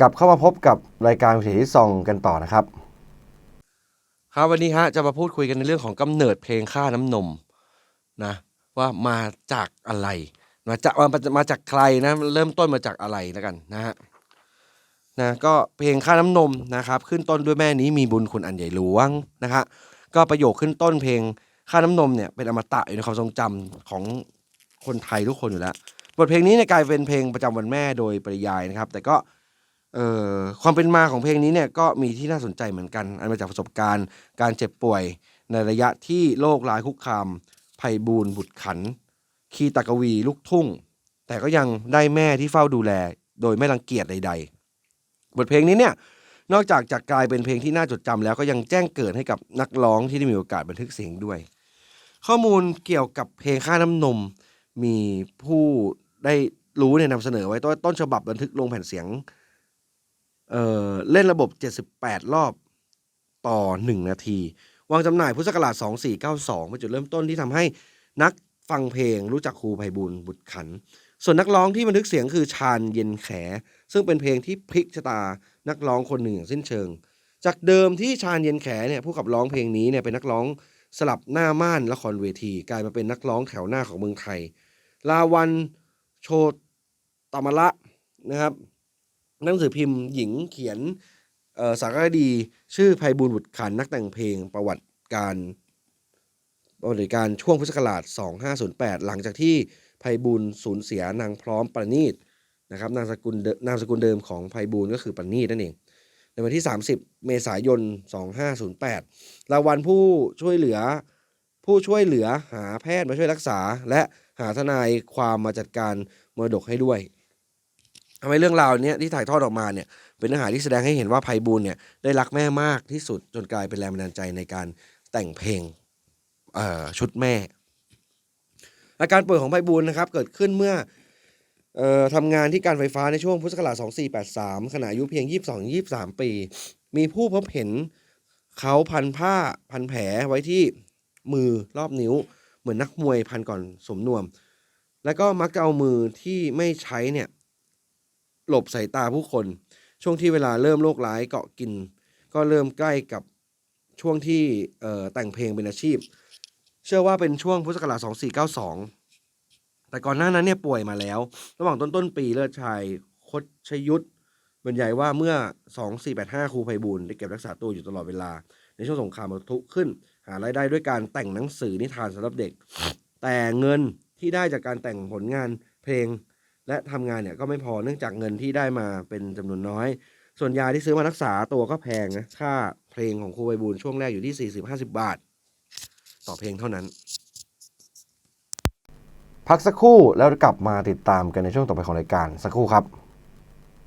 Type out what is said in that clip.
กลับเข้ามาพบกับรายการวิถีที่ซองกันต่อนะครับ ครับวันนี้ฮะจะมาพูดคุยกันในเรื่องของกำเนิดเพลงค่าน้ำนมนะว่ามาจากอะไรมาจากมามาจากใครนะเริ่มต้นมาจากอะไรแล้วกันนะฮะนะก็เพลงค่าน้ำนมนะครับขึ้นต้นด้วยแม่นี้มีบุญคุณอันใหญ่หลวงนะฮะก็ประโยคขึ้นต้นเพลงค่าน้ำนมเนี่ยเป็นอมตะอยู่ในความทรงจำของคนไทยทุกคนอยู่แล้วบทเพลงนี้เนี่ยกลายเป็นเพลงประจำวันแม่โดยปริยายนะครับ แต่ก็ ความเป็นมาของเพลงนี้เนี่ยก็มีที่น่าสนใจเหมือนกัน อันมาจากประสบการณ์ การเจ็บป่วยในระยะที่โรคร้ายคุกคามภัยบูลย์บุตรขัน คีตากวีลูกทุ่ง แต่ก็ยังได้แม่ที่เฝ้าดูแล โดยไม่รังเกียจใด ๆ บทเพลงนี้เนี่ยนอกจากจะกลายเป็นเพลงที่น่าจดจำแล้วก็ยังแจ้งเกิดให้กับนักร้องที่ได้มีโอกาสบันทึกเสียงด้วย ข้อมูลเกี่ยวกับเพลงค่าน้ำนม มีผู้ได้รู้เนี่ยนำเสนอไว้ต้นฉบับบันทึกลงแผ่นเสียง เล่นระบบ 78 รอบต่อ 1 นาที วางจำหน่ายพุทธศักราช 2492 เป็นจุดเริ่มต้นที่ทำให้นักฟังเพลงรู้จักครูไพบูลย์บุตรขัน ส่วนนักร้องที่บันทึกเสียงคือชาญเย็นแข ซึ่งเป็นเพลงที่พลิกชะตานักร้องคนหนึ่งอย่างสิ้นเชิง จากเดิมที่ชาญเย็นแขเนี่ยผู้ขับร้องเพลงนี้เนี่ยเป็นนักร้องสลับหน้าม่านละครเวทีกลายมาเป็นนักร้องแถวหน้าของเมืองไทย ลาวันโชตมละนะครับ หนังสือพิมพ์หญิงเขียนสารคดีชื่อภัยบุญบุตรขันนักแต่งเพลงประวัติการประวัติการช่วงพุทธศักราช 2508 หลังจากที่ภัยบุญสูญเสียนางพร้อมประณีตนะครับนามสกุลนามสกุลเดิมของภัยบุญก็คือประณีตนั่นเอง ในวันที่ 30 เมษายน 2508 รางวัลผู้ช่วยเหลือผู้ช่วยเหลือหาแพทย์มาช่วยรักษา และหาทนายความมาจัดการมรดกให้ด้วย ทำให้เรื่องราวเนี้ยที่ถ่ายทอดออกมาเนี่ยเป็นเนื้อหาที่แสดงให้เห็นว่าภัยบูลเนี่ยได้รักแม่มากที่สุดจนกลายเป็นแรงบันดาลใจในการแต่งเพลงเออชุดแม่ อาการป่วยของภัยบูลนะครับเกิดขึ้นเมื่อเอ่อทำงานที่การไฟฟ้าในช่วงพุทธศักราช2483 ขณะอายุเพียง 22-23 ปี มีผู้พบเห็นเขาพันผ้าพันแผลไว้ที่มือรอบนิ้ว เหมือนนักมวยพันก่อนสมนวม แล้วก็มักจะเอามือที่ไม่ใช้เนี่ย หลบสายตาผู้คน ช่วงที่เวลาเริ่มโรคร้ายเกาะกิน ก็เริ่มใกล้กับช่วงที่แต่งเพลงเป็นอาชีพ เชื่อว่าเป็นช่วงพุทธศักราช2492 แต่ก่อนหน้านั้นเนี่ยป่วยมาแล้ว ระหว่างต้นต้นปีเลิศชายคดชยุทธบรรยายว่าเมื่อ 2485 ครูไพบูลได้เก็บรักษาตัวอยู่ตลอดเวลา ในช่วงสงครามปะทุขึ้น หารายได้ด้วยการแต่งหนังสือนิทานสำหรับเด็ก แต่เงินที่ได้จากการแต่งผลงานเพลง และทำงานเนี่ยก็ไม่พอเนื่องจากเงินที่ได้มาเป็นจำนวนน้อย ส่วนยาที่ซื้อมารักษาตัวก็แพงนะค่าเพลงของครูใบบูลย์ช่วงแรกอยู่ที่ 40-50 บาท ต่อเพลงเท่านั้น พักสักครู่แล้วกลับมาติดตามกันในช่วงต่อไปของรายการสักครู่ครับ